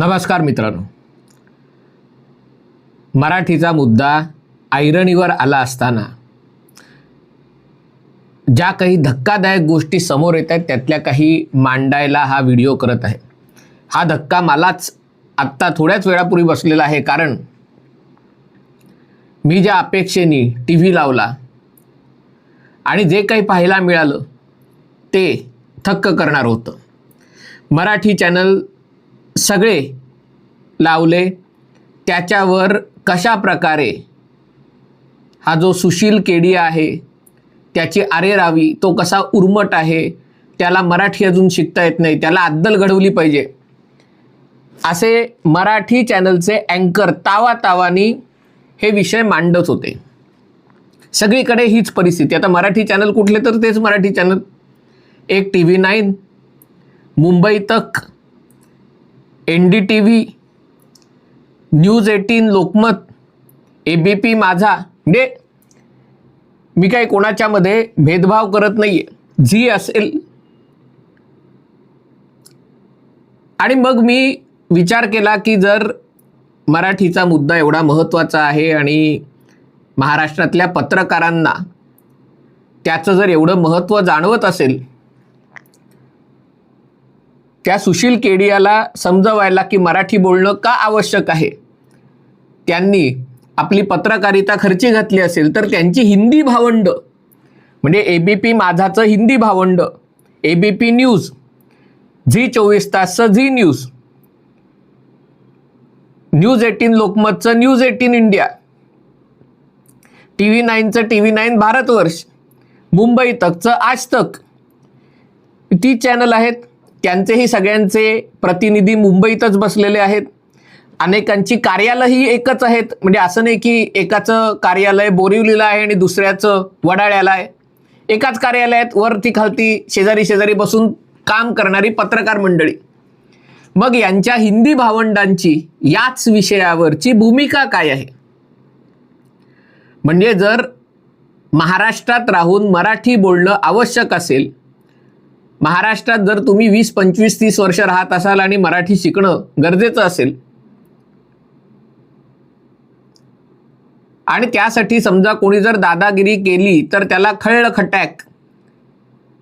नमस्कार मित्रांनो. मराठीचा मुद्दा ऐरणीवर आला असताना ज्या काही धक्कादायक गोष्टी समोर येत आहेत त्यातल्या काही मांडायला हा व्हिडिओ करत आहे. हा धक्का मलाच आत्ता थोड्याच वेळापूर्वी बसलेला आहे कारण मी ज्या अपेक्षेने टी व्ही लावला आणि जे काही पाहायला मिळालं ते थक्क करणार होतं. मराठी चॅनल सगळे लावले त्याच्यावर कशा प्रकारे हा जो सुशील केडी आहे त्याची आरे रावी तो कसा उर्मट आहे त्याला मराठी अजून शिकता येत नाही त्याला अद्दल घडवली पाहिजे. असे मराठी चॅनलचे अँकर तावा तावानी हे विषय मांडत होते. सगळीकडे हीच परिस्थिती. आता मराठी चॅनल कुठले तर तेच मराठी चॅनल. एक T V nine Mumbai Tak N D T V news eighteen Lokmat A B P Majha म्हणजे मी काही कोणाच्यामध्ये भेदभाव करत नाही आहे झी असेल. आणि मग मी विचार केला की जर मराठीचा मुद्दा एवढा महत्त्वाचा आहे आणि महाराष्ट्रातल्या पत्रकारांना त्याचं जर एवढं महत्त्व जाणवत असेल त्या सुशील केडियाला समजवायला की मराठी बोलणं का आवश्यक आहे? त्यांनी आपली पत्रकारिता खर्ची घातली असेल तर त्यांची हिंदी भावंड म्हणजे ए बी पी माझाचं हिंदी भावंड A B P news Zee चोवीस तासचं Zee news news eighteen लोकमतचं news eighteen India T V नाईनचं T V nine Bharatvarsh Mumbai तकचं Aaj Tak. ती चॅनल आहेत त्यांचेही सगळ्यांचे प्रतिनिधी मुंबईतच बसलेले आहेत. अनेकांची कार्यालयही एकच आहेत. म्हणजे असं नाही की एकाचं कार्यालय बोरिवलीला आहे आणि दुसऱ्याचं वडाळ्याला आहे. एकाच कार्यालयात वरती खालती शेजारी शेजारी बसून काम करणारी पत्रकार मंडळी. मग यांच्या हिंदी भावंडांची याच विषयावरची भूमिका काय आहे? म्हणजे जर महाराष्ट्रात राहून मराठी बोलणं आवश्यक असेल महाराष्ट्रात जर तुम्ही वीस पंचवीस तीस वर्ष राहत असाल आणि मराठी शिकणं गरजेचं असेल आणि त्यासाठी समजा कोणी जर दादागिरी केली तर त्याला खळळ खटॅक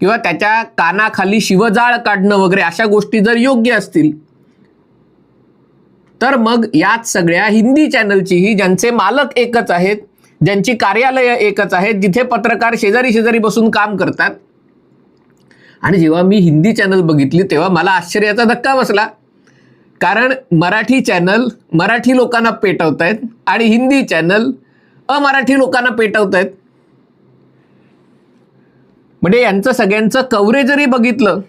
किंवा त्याच्या कानाखाली शिवजाळ काढणं वगैरे अशा गोष्टी जर योग्य असतील तर मग याच सगळ्या हिंदी चॅनलचीही ज्यांचे मालक एकच आहेत ज्यांची कार्यालय एकच आहेत जिथे पत्रकार शेजारी शेजारी बसून काम करतात आणि जेव्हा मी हिंदी चॅनल बघितली तेव्हा मला आश्चर्याचा धक्का बसला. कारण मराठी चॅनल मराठी लोकांना पेटवत आहेत आणि हिंदी चॅनल अमराठी लोकांना पेटवत आहेत म्हणजे यांचं सगळ्यांचं कव्हरेज जरी बघितलं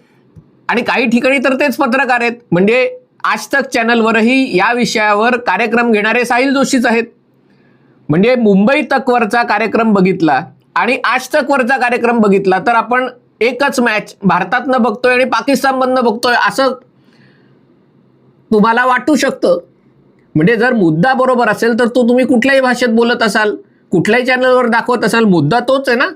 आणि काही ठिकाणी तर तेच पत्रकार आहेत. म्हणजे आज तक चॅनलवरही या विषयावर कार्यक्रम घेणारे साहिल जोशीच आहेत. म्हणजे मुंबई तकवरचा कार्यक्रम बघितला आणि आज तकवरचा कार्यक्रम बघितला तर आपण एकच मॅच भारतातनं बघतोय आणि पाकिस्तानमधनं बघतोय. असं तुम्हाला वाटू शकतं. म्हणजे जर मुद्दा बरोबर असेल तर तो तुम्ही कुठल्याही भाषेत बोलत असाल कुठल्याही चॅनलवर दाखवत असाल मुद्दा तोच आहे ना?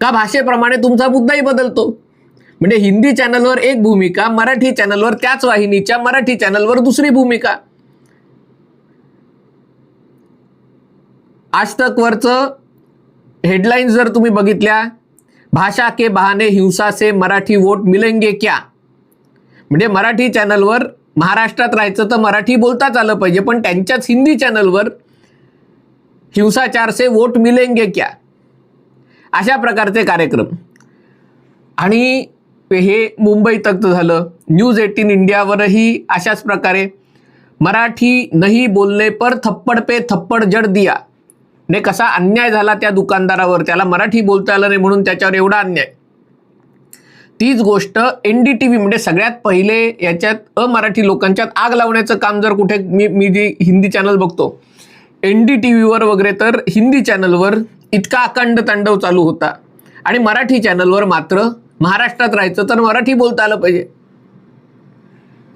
का भाषेप्रमाणे तुमचा मुद्दाही बदलतो? म्हणजे हिंदी चॅनलवर एक भूमिका मराठी चॅनलवर त्याच वाहिनीच्या मराठी चॅनलवर दुसरी भूमिका. आज तक वरचं हेडलाईन्स जर तुम्ही बघितल्या भाषा के बहाने हिंसा से मराठी वोट मिलेंगे क्या? म्हणजे मराठी चॅनलवर महाराष्ट्रात राहायचं तर मराठी बोलताच आलं पाहिजे पण त्यांच्याच हिंदी चॅनलवर हिंसाचार से वोट मिलेंगे क्या? अशा प्रकारचे कार्यक्रम. आणि हे मुंबई तक झालं. न्यूज एटीन इंडियावरही अशाच प्रकारे मराठी नाही बोलणे पर थप्पड पे थप्पड जड दिया. ने कसा अन्याय झाला त्या दुकानदारावर? त्याला मराठी बोलता आलं नाही म्हणून त्याच्यावर एवढा अन्याय. तीच गोष्ट एन डी टी व्ही म्हणजे सगळ्यात पहिले याच्यात अमराठी लोकांच्यात आग लावण्याचं काम जर कुठे मी मी जे हिंदी चॅनल बघतो एन डी टी व्हीवर वगैरे तर हिंदी चॅनलवर इतका अखंड तांडव चालू होता. आणि मराठी चॅनलवर मात्र महाराष्ट्रात राहायचं तर मराठी बोलता आलं पाहिजे.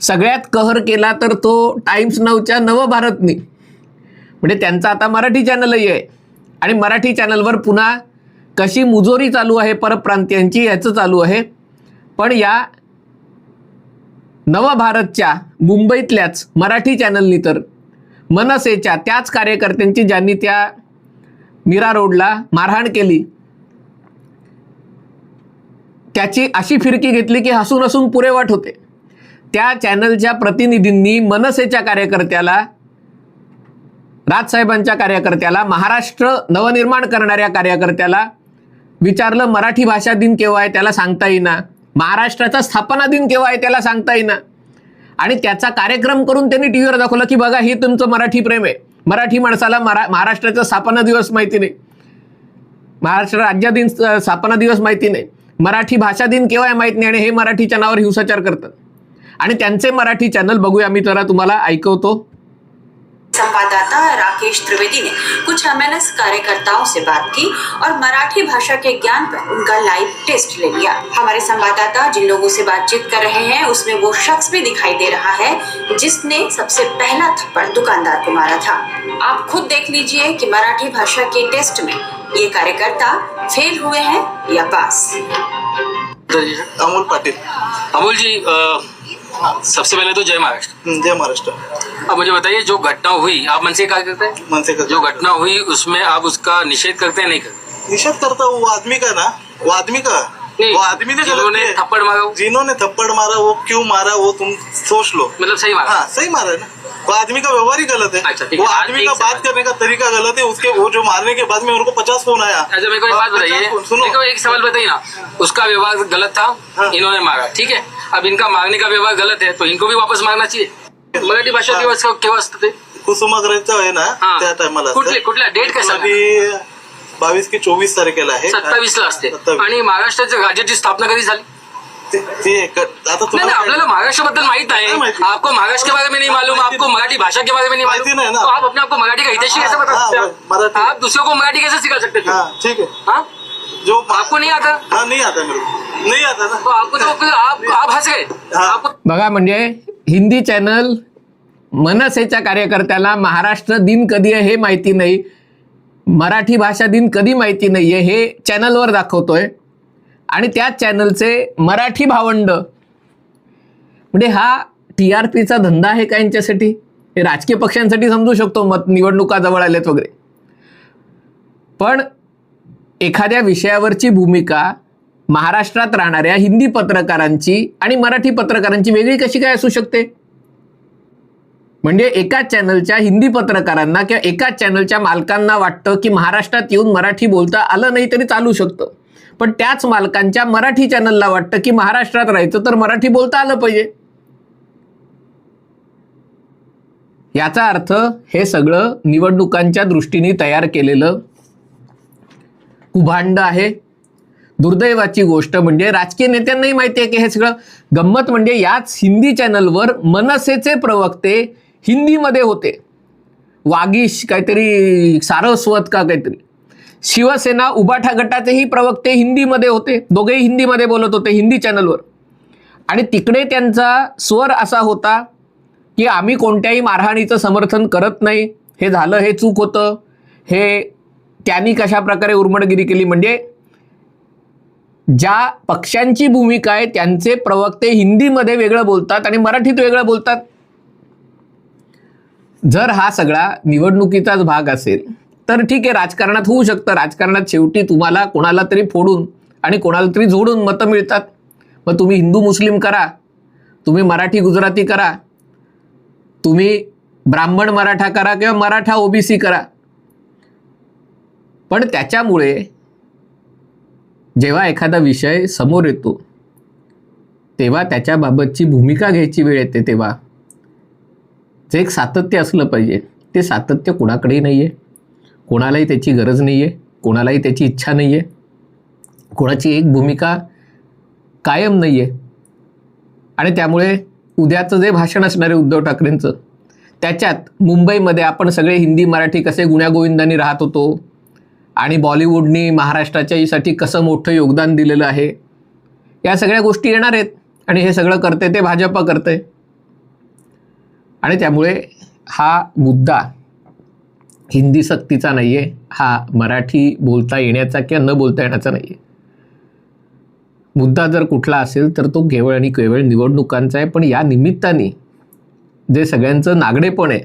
सगळ्यात कहर केला तर तो टाइम्स नावच्या नवभारतनी. म्हणजे त्यांचा आता मराठी चॅनलही आहे. आणि मराठी चॅनलवर पुन्हा कशी मुजोरी चालू आहे परप्रांतीयांची याचं चालू आहे. पण या नवभारतच्या मुंबईतल्याच मराठी चॅनलनी तर मनसेच्या त्याच कार्यकर्त्यांची ज्यांनी त्या मीरा रोडला मारहाण केली त्याची अशी फिरकी घेतली की हसून हसून पुरेवाट होते. त्या चॅनलच्या प्रतिनिधींनी मनसेच्या कार्यकर्त्याला राजसाहेबांच्या कार्यकर्त्याला महाराष्ट्र नवनिर्माण करणाऱ्या कार्यकर्त्याला विचारलं मराठी भाषा दिन केव्हा आहे त्याला सांगता येईना. महाराष्ट्राचा स्थापना दिन केव्हा आहे त्याला सांगता येईना. आणि त्याचा कार्यक्रम करून त्यांनी टी व्हीवर दाखवलं की बघा हे तुमचं मराठी प्रेम आहे. मराठी माणसाला मरा महाराष्ट्राचा स्थापना दिवस माहिती नाही. महाराष्ट्र राज्य दिन स्थापना दिवस माहिती नाही. मराठी भाषा दिन केव्हा आहे माहीत नाही आणि हे मराठीच्या नावावर हिंसाचार करतात. आणि त्यांचे मराठी चॅनल बघूया मी जरा तुम्हाला ऐकवतो. संवाददाता राकेश त्रिवेदी ने कुछ एमएनएस कार्यकर्ताओं से बात की और मराठी भाषा के ज्ञान पर उनका लाइव टेस्ट ले लिया। हमारे संवाददाता जिन लोगों से बातचीत कर रहे हैं उसमें वो शख्स भी दिखाई दे रहा है जिसने सबसे पहला थप्पड़ दुकानदार को मारा था। आप खुद देख लीजिए कि मराठी भाषा के टेस्ट में ये कार्यकर्ता फेल हुए हैं या पास अमोल पाटिल। अमोल जी अ, सबसे पहले तो जय महाराष्ट्र। जय महाराष्ट्र। अब मुझे बताइए जो घटना हुई आप मन से क्या करते हैं? मनसे का जो घटना हुई उसमें आप उसका निषेध करते हैं नहीं करते? निषेध करता हूँ वो आदमी का ना? वो आदमी का? नहीं वो आदमी ने जिन्होंने थप्पड़ मारा जिन्होंने थप्पड़ मारा वो क्यों मारा वो तुम सोच लो। मतलब सही मारा? हाँ सही मारा है ना? वो आदमी का व्यवहार ही गलत है। अच्छा, वो आदमी का बात करने का तरीका गलत है उसके वो जो मारने के बाद में उनको पचास फ़ोन आया। अच्छा मेरे को एक बात बताइए। सुनो। एक सवाल बताइए ना। उसका व्यवहार गलत था? हाँ। इन्होंने मारा ठीक है? अब इनका मारने का व्यवहार गलत है तो इनको भी वापस मारना चाहिए? मराठी भाषा. दिवस केव्हा असतं ते कुसुमाग्रजचं आहे ना हा. त्या टायमाला कुठले कुठल्या डेट काय सांगा बावीस की चोवीस तारखेला आहे सत्तावीस ला असते सत्तावीस. आणि महाराष्ट्राच्या राज्याची स्थापना कधी झाली ते- ते एक- आता नहीं नहीं तुम्हाला आपल्याला महाराष्ट्रबद्दल माहीत नहीं है माहिती. आपको महाराष्ट्र के बारे में नहीं मालूम माहिती आपको मराठी भाषा के बारे में नहीं माहिती मालूम नहीं ना। तो आप अपने आप को मराठी का हितैषी कैसे बता हाँ, सकते हाँ, हो मराठी। आप दूसरों को मराठी कैसे सिखा सकते थे हाँ ठीक है हाँ जो आपको नहीं आता? हाँ नहीं आता मेरे को। नहीं आता ना। तो आपको तो फिर आप आप हंस गए। हाँ। बघा म्हणजे हिंदी चॅनल मनसेच्या कार्यकर्त्याला महाराष्ट्र दिन कधी आहे हे माहिती नाही मराठी भाषा दिन कधी माहिती नाही आहे हे चॅनलवर दाखवतोय. आणि त्याच चॅनलचे मराठी भावंड म्हणजे हा टी आर पीचा धंदा आहे का यांच्यासाठी? हे राजकीय पक्षांसाठी समजू शकतो मत निवडणुका जवळ आल्यात वगैरे. पण एखाद्या विषयावरची भूमिका महाराष्ट्रात राहणाऱ्या हिंदी पत्रकारांची आणि मराठी पत्रकारांची वेगळी कशी काय असू शकते? म्हणजे एकाच चॅनलच्या हिंदी पत्रकारांना किंवा एकाच चॅनलच्या मालकांना वाटतं की महाराष्ट्रात येऊन मराठी बोलता आलं नाही तरी चालू शकतं. पण त्याच मालकांच्या मराठी चॅनलला वाटतं की महाराष्ट्रात राहायचं तर मराठी बोलता आलं पाहिजे. याचा अर्थ हे सगळं निवडणुकांच्या दृष्टीने तयार केलेलं कुभांड आहे. दुर्दैवाची गोष्ट म्हणजे राजकीय नेत्यांनाही माहिती आहे की हे सगळं गंमत म्हणजे याच हिंदी चॅनलवर मनसेचे प्रवक्ते हिंदीमध्ये होते. वागीश काहीतरी सारस्वत का काहीतरी. शिवसेना उबाठा गटाचेही प्रवक्ते हिंदीमध्ये होते. दोघेही हिंदीमध्ये बोलत होते हिंदी चॅनलवर. आणि तिकडे त्यांचा स्वर असा होता की आम्ही कोणत्याही मारहाणीचं समर्थन करत नाही. हे झालं हे चूक होतं. हे त्यांनी कशा प्रकारे उर्मडगिरी केली? म्हणजे ज्या पक्षांची भूमिका आहे त्यांचे प्रवक्ते हिंदीमध्ये वेगळं बोलतात आणि मराठीत वेगळं बोलतात. जर हा सगळा निवडणुकीचाच भाग असेल तर ठीक आहे राजकारणात होऊ शकतं. राजकारणात शेवटी तुम्हाला कोणाला तरी फोडून आणि कोणाला तरी जोडून मतं मिळतात. मग तुम्ही हिंदू मुस्लिम करा. तुम्ही मराठी गुजराती करा. तुम्ही ब्राह्मण मराठा करा किंवा मराठा ओबीसी करा. पण त्याच्यामुळे जेव्हा एखादा विषय समोर येतो तेव्हा त्याच्याबाबतची भूमिका घ्यायची वेळ येते तेव्हा. जे एक सातत्य असलं पाहिजे ते सातत्य कोणाकडेही नाही आहे कोणालाही त्याची गरज नाही आहे कोणालाही त्याची इच्छा नाही आहे कोणाची एक भूमिका कायम नाही आहे आणि त्यामुळे उद्याचं जे भाषण असणार आहे उद्धव ठाकरेंचं त्याच्यात मुंबईमध्ये आपण सगळे हिंदी मराठी कसे गुण्यागोविंदांनी राहत होतो आणि बॉलिवूडनी महाराष्ट्राच्यासाठी कसं मोठं योगदान दिलेलं आहे या सगळ्या गोष्टी येणार आहेत आणि हे सगळं करते ते भाजप करते. आणि त्यामुळे हा मुद्दा हिंदी सक्तीचा नाही आहे हा मराठी बोलता येण्याचा किंवा न बोलता येण्याचा नाही आहे मुद्दा जर कुठला असेल तर तो केवळ आणि केवळ निवडणुकांचा आहे पण या निमित्ताने जे सगळ्यांचं नागडेपण आहे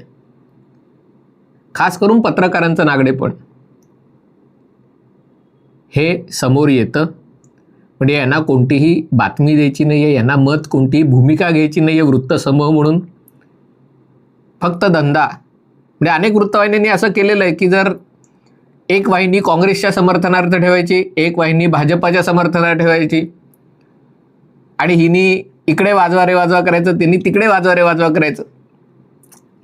खास करून पत्रकारांचं नागडेपण हे समोर येतं. म्हणजे यांना कोणतीही बातमी द्यायची नाही आहे यांना मत कोणतीही भूमिका घ्यायची नाही आहे वृत्तसमूह म्हणून. फक्त धंदा. म्हणजे अनेक वृत्तवाहिन्यांनी असं केलेलं आहे की जर एक वाहिनी काँग्रेसच्या समर्थनार्थ ठेवायची एक वाहिनी भाजपाच्या समर्थनार्थ ठेवायची आणि हिनी इकडे वाजवा रे वाजवा करायचं त्यांनी तिकडे वाजवा रे वाजवा करायचं.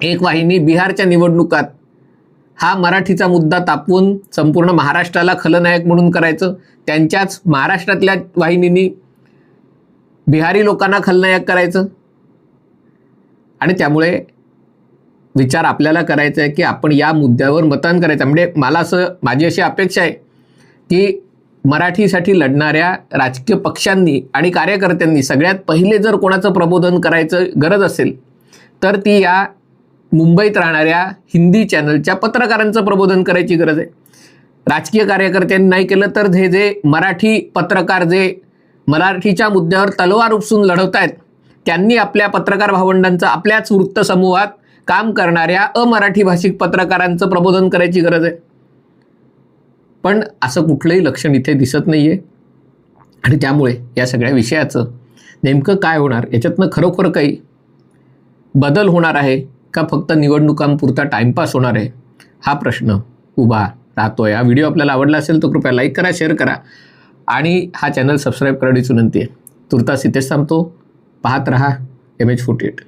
एक वाहिनी बिहारच्या निवडणुकात हा मराठीचा मुद्दा तापवून संपूर्ण महाराष्ट्राला खलनायक म्हणून करायचं. त्यांच्याच महाराष्ट्रातल्या वाहिनींनी बिहारी लोकांना खलनायक करायचं. आणि त्यामुळे विचार आपल्याला करायचा आहे की आपण या मुद्द्यावर मतदान करायचं. म्हणजे मला असं माझी अशी अपेक्षा आहे की मराठीसाठी लढणाऱ्या राजकीय पक्षांनी आणि कार्यकर्त्यांनी सगळ्यात पहिले जर कोणाचं प्रबोधन करायचं गरज असेल तर ती या मुंबईत राहणाऱ्या हिंदी चॅनलच्या पत्रकारांचं प्रबोधन करायची गरज आहे. राजकीय कार्यकर्त्यांनी नाही केलं तर हे जे मराठी पत्रकार जे मराठीच्या मुद्द्यावर तलवार उपसून लढवत आहेत त्यांनी आपल्या पत्रकार भावंडांचं आपल्याच वृत्तसमूहात काम करणाऱ्या अमराठी भाषिक पत्रकारांचं प्रबोधन करायची गरज आहे. पण असं कुठलंही लक्षण इथे दिसत नाही आहे आणि त्यामुळे या सगळ्या विषयाचं नेमकं काय होणार याच्यातनं खरोखर काही बदल होणार आहे का फक्त निवडणुकांपुरता टाईमपास होणार आहे? हा प्रश्न उभा राहतो या व्हिडिओ आपल्याला आवडला असेल तर कृपया लाईक करा शेअर करा आणि हा चॅनल सबस्क्राईब करण्याची विनंती आहे. तुर्तास इथेच थांबतो. पाहत रहा एम एच फोर्टी एट